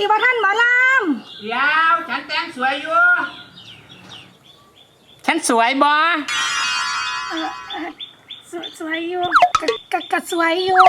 สิว่าท่านหมอลเดี๋ยวฉันแต่งสวยอยู่ ฉันสวยบอำสวยสวยอยู่กกะกะสวยอยู่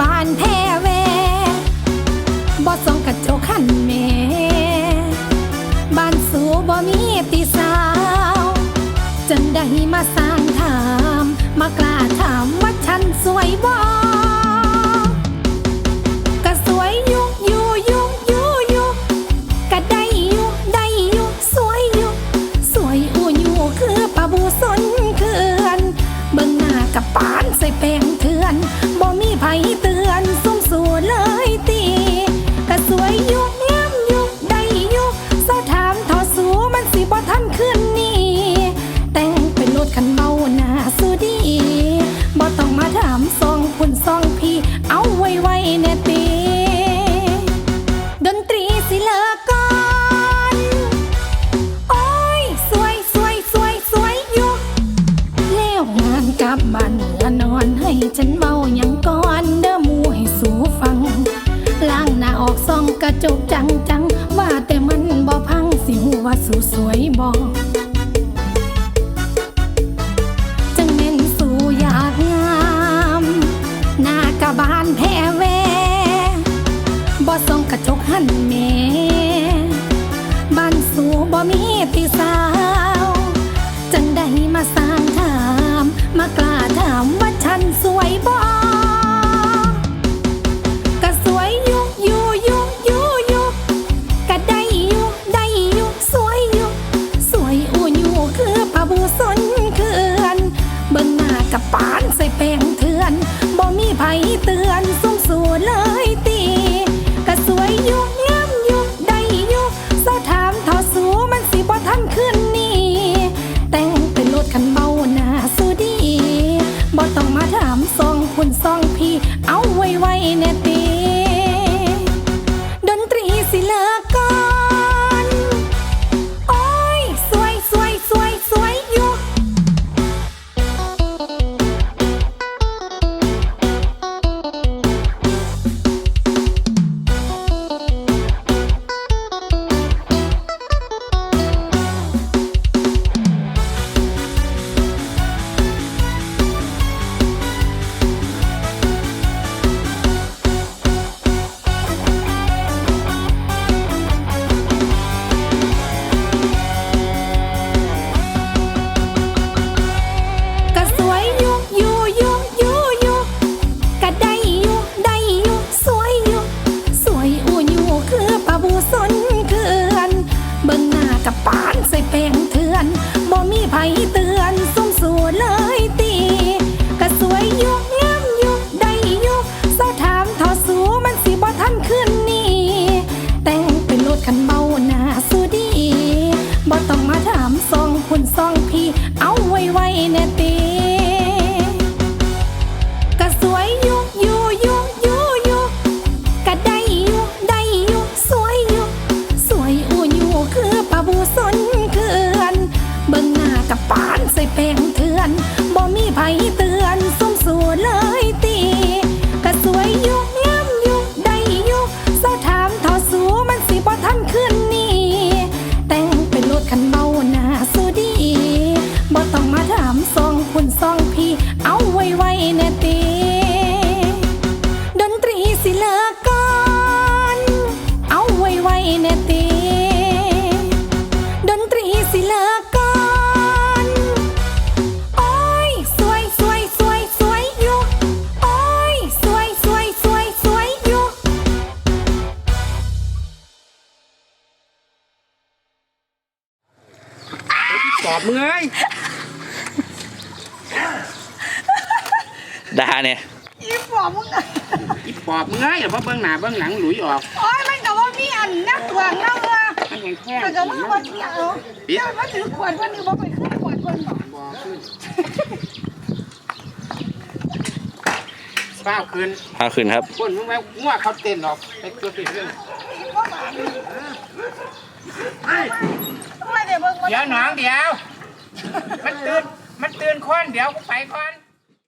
บ้านแทเวบ่ส่องกระจกขันเมบ้านสูบ่มีตีสาว จนได้มาสา ตื่น ลับบ้นเมื่อนอนให้ฉันเมาอย่างก้อนเด้อมูให้สูฟัง ล้างหน้าออกซ่องกระจกจังจังว่าแต่มันบ่พังสิหัว่าสูสวยบอก ปานใส่แปงเถือนบ่มีไผเตือนส่งสู่เลยตีกะสวยยุกงามยุกได้ยุกเศร้ถามทอสูมันสิบ่ทันขึ้นนี่ แต่งเป็นรถคันเบาหน้าสุดีบ่ต้องมาถามซองคุณซองพี่ เอาไว้ไว้แน่ตี แม่ตีดนตรีสิเลิกก่นโอ้ยสวยสวยสวยสวยอยู่โอ้ยสวยสวยสวยสวยอยู่ตอบมึงไงด่าเนี่ยอีปอบมึงอีปอบมึงไงอย่าเพราะเบื้องหน้าเบื้องหลังหลุยออก โอ้ยไมีอันนักตวงเนาะเออมันยังแค่ก็มือว่าเที่ยวเดี๋ยวมาถือขวดวันนี้บ่ไปขึ้นขวดเพิ่นบอกบ่ขึ้นเฝ้าคืนพาขึ้นครับ คนมึงแม่งัวเขาเต้นออกไปตัวติดเรื่องไม่ได้เบิ่งมันเดี๋ยวหนองเดี๋ยว มันตื่น มันตื่นคนเดี๋ยวกูไปก่อน